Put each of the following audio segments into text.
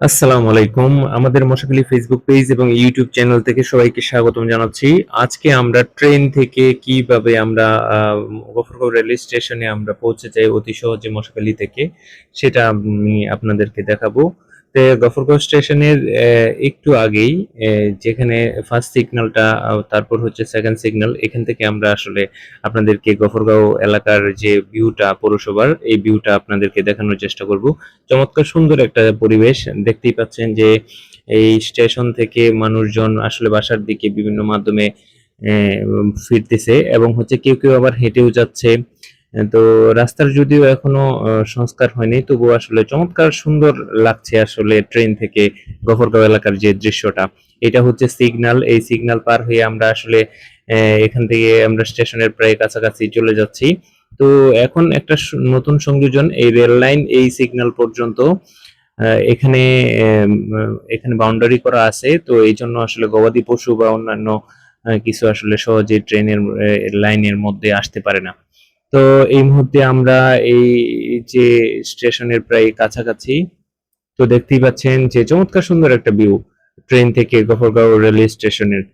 আসসালামু আলাইকুম। আমাদের মশাখালী ফেসবুক পেজ এবং ইউটিউব চ্যানেল থেকে সবাইকে স্বাগতম জানাচ্ছি। আজকে আমরা ট্রেন থেকে কীভাবে আমরা গফরগাঁও রেল স্টেশনে আমরা পৌঁছে যাই অতি সহজে মশাখালী থেকে, সেটা আমি আপনাদেরকে দেখাবো। গফরগাঁও স্টেশনের একটু আগেই যেখানে ফার্স্ট সিগন্যালটা তারপর হচ্ছে সেকেন্ড সিগন্যাল এখান থেকে আমরা আসলে আপনাদেরকে গফরগাঁও এলাকার যে ভিউটা পৌরসভার, এই ভিউটা আপনাদেরকে দেখানোর চেষ্টা করব। চমৎকার সুন্দর একটা পরিবেশ, দেখতেই পাচ্ছেন যে এই স্টেশন থেকে মানুষজন আসলে বাসার দিকে বিভিন্ন মাধ্যমে ফিরতেছে এবং হচ্ছে কেউ কেউ আবার হেঁটেও যাচ্ছে। তো রাস্তার যদিও এখনও সংস্কার হয়নি, তবুও আসলে চমৎকার সুন্দর লাগছে আসলে ট্রেন থেকে গফরগাঁও এলাকার যে দৃশ্যটা। এটা হচ্ছে সিগন্যাল এই সিগনাল পার হয়ে আমরা আসলে এখান থেকে আমরা স্টেশনের প্রায় কাছাকাছি চলে যাচ্ছি। তো এখন একটা নতুন সংযোজন, এই রেল লাইন, এই সিগন্যাল পর্যন্ত এখানে এখানে বাউন্ডারি করা আছে। তো এই জন্য আসলে গবাদি পশু বা অন্যান্য কিছু আসলে সহজে ট্রেনের লাইনের মধ্যে আসতে পারে না। তো এই মুহূর্তে আমরা এই যে স্টেশনের প্রায় কাছাকাছি, তো দেখতেই পাচ্ছেন যে চমৎকার সুন্দর একটা ভিউ ট্রেন থেকে গফরগাঁও রেল স্টেশনের।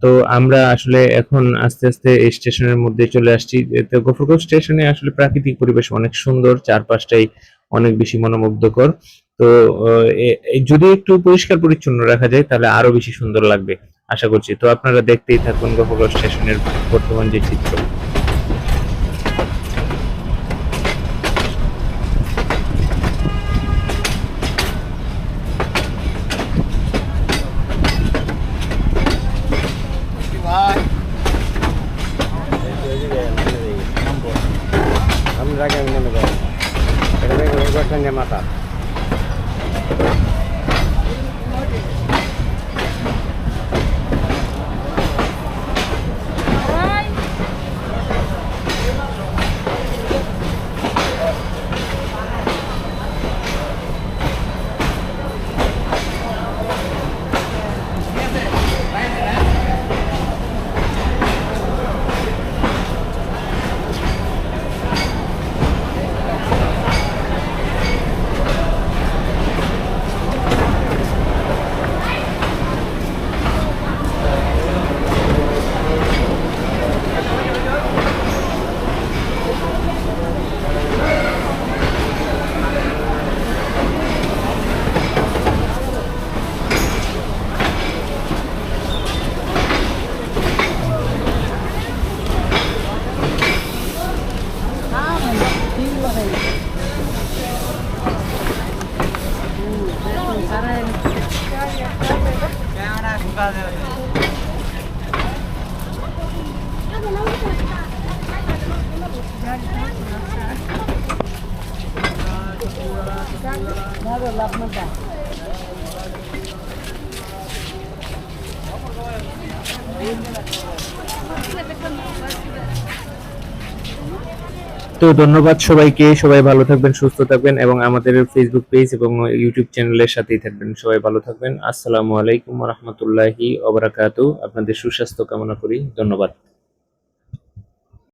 তো আমরা আসলে এখন আস্তে আস্তে এই স্টেশনের মধ্যে চলে আসছি। তো গফরগাঁও স্টেশনে আসলে প্রাকৃতিক পরিবেশ অনেক সুন্দর, চারপাশটাই অনেক বেশি মনোমুগ্ধকর। তো যদি একটু পরিষ্কার পরিচ্ছন্ন রাখা যায়, তাহলে আরও বেশি সুন্দর লাগবে, আশা করছি। তো আপনারা দেখতেই থাকুন গফরগাঁও স্টেশনের বর্তমান যে চিত্র। আমরা আগে নেমে যাব এটা बाद Thank you. তো ধন্যবাদ সবাইকে। সবাই ভালো থাকবেন, সুস্থ থাকবেন এবং আমাদের ফেসবুক পেজ এবং ইউটিউব চ্যানেলের সাথেই থাকবেন। সবাই ভালো থাকবেন। আসসালামু আলাইকুম রহমতুল্লাহি অবরাকাতু আপনাদের সুস্বাস্থ্য কামনা করি। ধন্যবাদ।